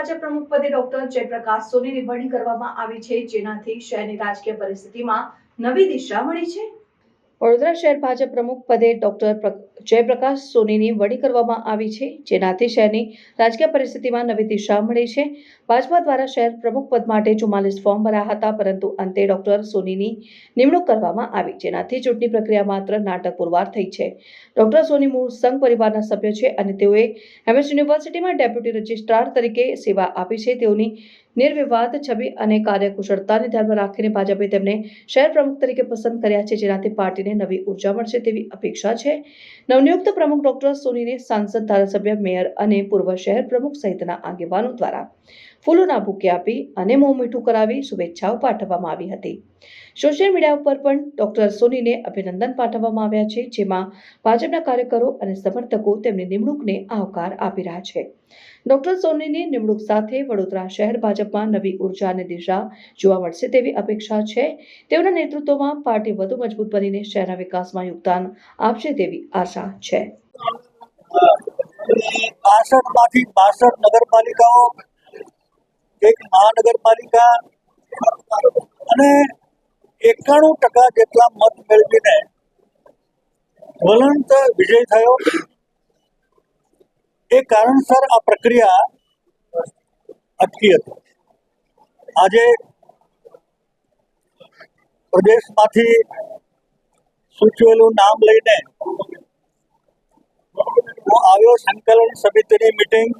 ભાજપ પ્રમુખ પદે ડોક્ટર જયપ્રકાશ સોનીની વરણી કરવામાં આવી છે, જેનાથી શહેરની રાજકીય પરિસ્થિતિમાં નવી દિશા મળી છે. વડોદરા શહેર ભાજપ પ્રમુખ પદે ડોક્ટર જયપ્રકાશ સોનીની વડી કરવામાં આવી છે જેનાથી શહેરની રાજકીય પરિસ્થિતિમાં નવી દિશા મળી છે. ભાજપા દ્વારા શહેર પ્રમુખ પદ માટે ચુમ્માલીસ ફોર્મ ભર્યા હતા, પરંતુ અંતે ડોક્ટર સોનીની નિમણૂક કરવામાં આવી, જેનાથી ચૂંટણી પ્રક્રિયા માત્ર નાટક પુરવાર થઈ છે. ડોક્ટર સોની મૂળ સંઘ પરિવારના સભ્ય છે અને તેઓએ એમએસ યુનિવર્સિટીમાં ડેપ્યુટી રજિસ્ટ્રાર તરીકે સેવા આપી છે. તેઓની નિર્વિવાદ, છબી અને કાર્યકુશળતાને ધ્યાનમાં રાખીને ભાજપે તેમને શહેર પ્રમુખ તરીકે પસંદ કર્યા છે, જેનાથી પાર્ટીને નવી ઊર્જા મળશે તેવી અપેક્ષા છે. નવનિયુક્ત પ્રમુખ ડોક્ટર સોનીને સાંસદ, ધારાસભ્ય, મેયર અને પૂર્વ શહેર પ્રમુખ સહિતના આગેવાનો દ્વારા ફૂલોના બુકે આપી અને મોં મીઠું કરાવી શુભેચ્છાઓ પાઠવવામાં આવી હતી. સોશિયલ મીડિયા ઉપર પણ ડોક્ટર સોનીને અભિનંદન પાઠવવામાં આવ્યા છે, જેમાં ભાજપના કાર્યકરો અને સમર્થકો તેમની નિમણૂકને આવકાર આપી રહ્યા છે. ડોક્ટર સોનીની નિમણૂક સાથે વડોદરા શહેર ભાજપમાં નવી ઊર્જા અને દિશા જોવા મળશે તેવી અપેક્ષા છે. તેઓના નેતૃત્વમાં પાર્ટી વધુ મજબૂત બનીને શહેરના વિકાસમાં યોગદાન આપશે તેવી આશા છે. બાસઠમાંથી બાસઠ નગરપાલિકાઓ, એક મહાનગરપાલિકા અને એકાણું ટકા જેટલા મત મેળવીને જ્વલંત વિજય થયો. એ કારણસર આ પ્રક્રિયા અટકી હતી. આજે પ્રદેશમાંથી સૂચવેલું નામ લઈને હું આવ્યો સંકલન સમિતિની મીટિંગ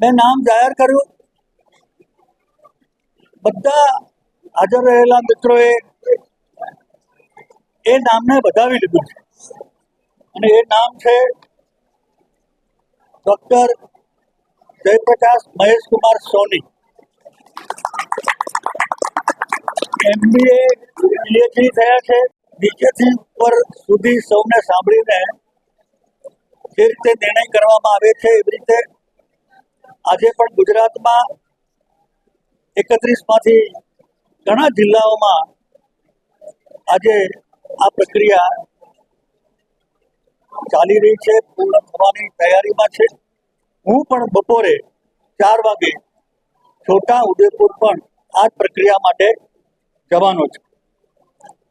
મેં નામ જાહેર કર્યું. બધા હાજર રહેલા મિત્રોએ એ નામને વધાવી લીધું છે. અને એ નામ છે doctor Jayprakash Maheshkumar Soni. MBA PhD થયા છે. નીચેથી ઉપર સુધી સૌને સાંભળીને જે રીતે નિર્ણય કરવામાં આવે છે, એવી રીતે આજે પણ ગુજરાતમાં એકત્રીસમાંથી ઘણા જિલ્લાઓમાં આજે આ પ્રક્રિયા ચાલી રહી છે, પૂર્ણ થવાની તૈયારીમાં છે. હું પણ બપોરે ચાર વાગે છોટા ઉદેપુર પણ આ પ્રક્રિયા માટે જવાનો છું.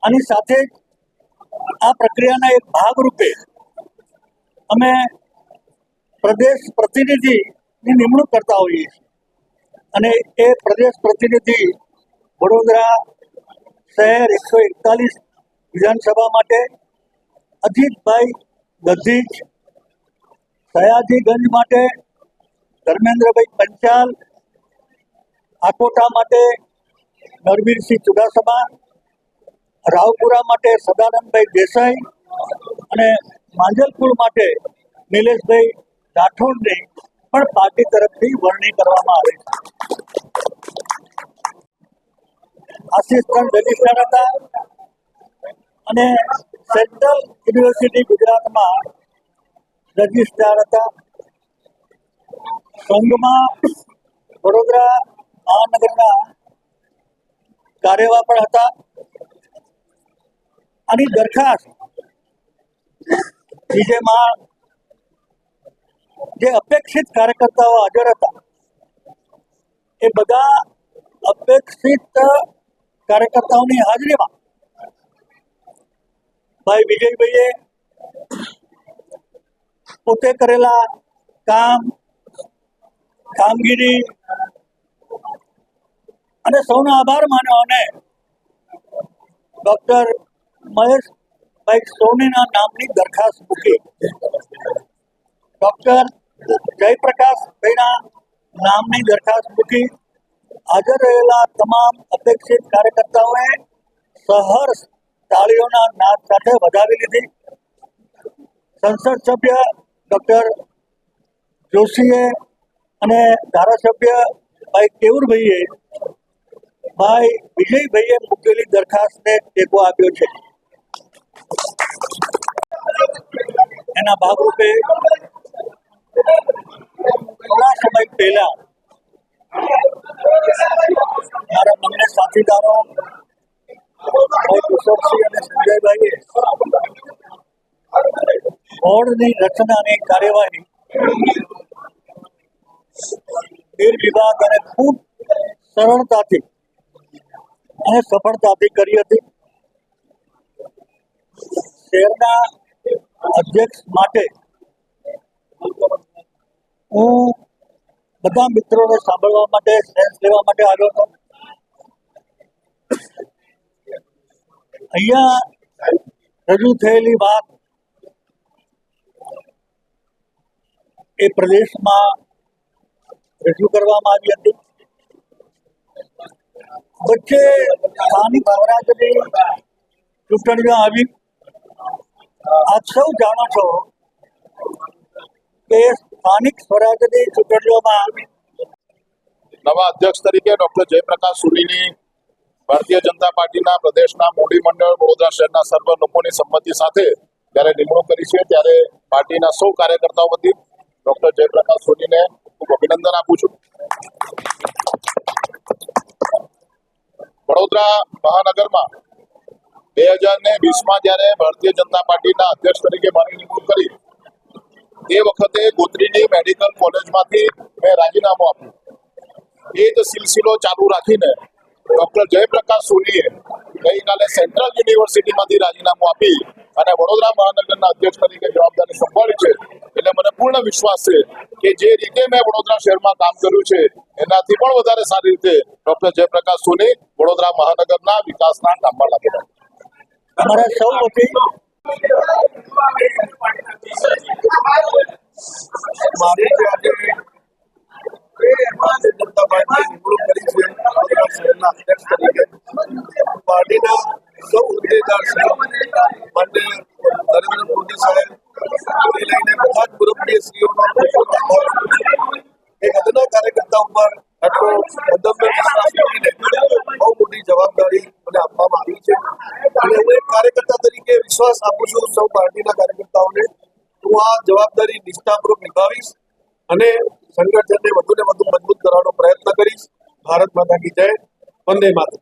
આની સાથે આ પ્રક્રિયાના એક ભાગરૂપે અમે પ્રદેશ પ્રતિનિધિની નિમણૂક કરતા હોઈએ છીએ. અને એ પ્રદેશ પ્રતિનિધિ વડોદરા શહેર એકસો એકતાલીસ વિધાનસભા માટે અજીતભાઈ ગદ્દીજ સયાજીગંજ માટે ધર્મેન્દ્રભાઈ પંચાલ, આકોટા માટે નરવીરસિંહ ચુડાસમા, રાવપુરા માટે સદાનંદભાઈ દેસાઈ અને માંજલપુર માટે નિલેશભાઈ રાઠોડને પણ પાર્ટી તરફથી વરણી કરવામાં આવે છે. આસિસ્ટન્ટ રજિસ્ટ્રાર હતા અને સેન્ટ્રલ યુનિવર્સિટી ગુજરાતમાં રજિસ્ટ્રાર હતા. સંઘમાં વડોદરા મહાનગરના કાર્યવા પણ હતા. આની દરખાસ્ત બીજે જે અપેક્ષિત કાર્યકર્તાઓ હાજર હતા, એ બધા અપેક્ષિત કાર્યકર્તાઓની હાજરીમાં ભાઈ વિજયભાઈએ પોતે કરેલા કામ, કામગીરી અને સૌનો આભાર માન્યો અને ડોક્ટર મહેશભાઈ સોનીના નામની દરખાસ્ત મૂકી. ડોક્ટર જયપ્રકાશભાઈના નામની દરખાસ્ત મૂકી. હાજર રહેલા તમામ અપેક્ષિત કાર્યકર્તાઓએ સહર્ષ તાળીઓના નાદ સાથે વધાવી લીધી. સંસદ સભ્ય ડોક્ટર જોશીએ અને ધારાસભ્ય ભાઈ કેવુરભાઈએ ભાઈ વિજયભાઈએ મૂકેલી દરખાસ્તને ટેકો આપ્યો છે. એના ભાગરૂપે થોડા સમય પહેલા મારા બંને સાથીદારો બોર્ડની રચનાની કાર્યવાહી. નિર્વિવાદ અને ખૂબ સરળતાથી અને સફળતાથી કરી હતી. શહેરના અધ્યક્ષ માટે હું બધા મિત્રોને સાંભળવા માટે, સેન્સ લેવા માટે આવ્યો હતો. અહીંયા રજૂ થયેલી વાત એ પ્રદેશમાં રજૂ કરવામાં આવી હતી. વચ્ચે સ્થાનિક સ્વરાજ્યની ચૂંટણીઓ આવી. આપ સૌ જાણો છો કે સ્થાનિક સ્વરાજ્યની ચૂંટણીઓમાં નવા અધ્યક્ષ તરીકે ડોક્ટર જયપ્રકાશ સુરીની ભારતીય જનતા પાર્ટીના પ્રદેશના મોડી મંડળ વડોદરા શહેરના સર્વ લોકોની સંમતિ સાથે જ્યારે નિમણૂક કરી છે, ત્યારે પાર્ટીના સૌ કાર્યકર્તાઓ વતી ડોક્ટર જયપ્રકાશ સોનીને ખૂબ અભિનંદન આપું છું. વડોદરા મહાનગરમાં બે હજાર ને વીસમાં જ્યારે ભારતીય જનતા પાર્ટીના અધ્યક્ષ તરીકે મારી નિમણૂક કરી, તે વખતે ગોત્રીની મેડિકલ કોલેજમાંથી મેં રાજીનામું આપ્યું. એ જ સિલસિલો ચાલુ રાખીને ડોક્ટર જયપ્રકાશ સોનીએ ગઈકાલે સેન્ટ્રલ યુનિવર્સિટીમાંથી રાજીનામું આપી અને વડોદરા મહાનગરના અધ્યક્ષ તરીકે જવાબદારી સંભાળી છે. એટલે મને પૂર્ણ વિશ્વાસ છે કે જે રીતે મેં વડોદરા શહેરમાં કામ કર્યું છે એનાથી પણ વધારે સારી રીતે ડોક્ટર જયપ્રકાશ સોની વડોદરા મહાનગરના વિકાસના કામમાં લાગેલા અમારા સૌ વતી મારી સૌ પાર્ટીના કાર્યકર્તાઓને હું આ જવાબદારી નિષ્ઠાપૂર્વક નિભાવીશ અને સંગઠનને વધુ ને વધુ મજબૂત કરવાનો પ્રયત્ન કરીશ ભારત માતા કી જય વંદે માતરમ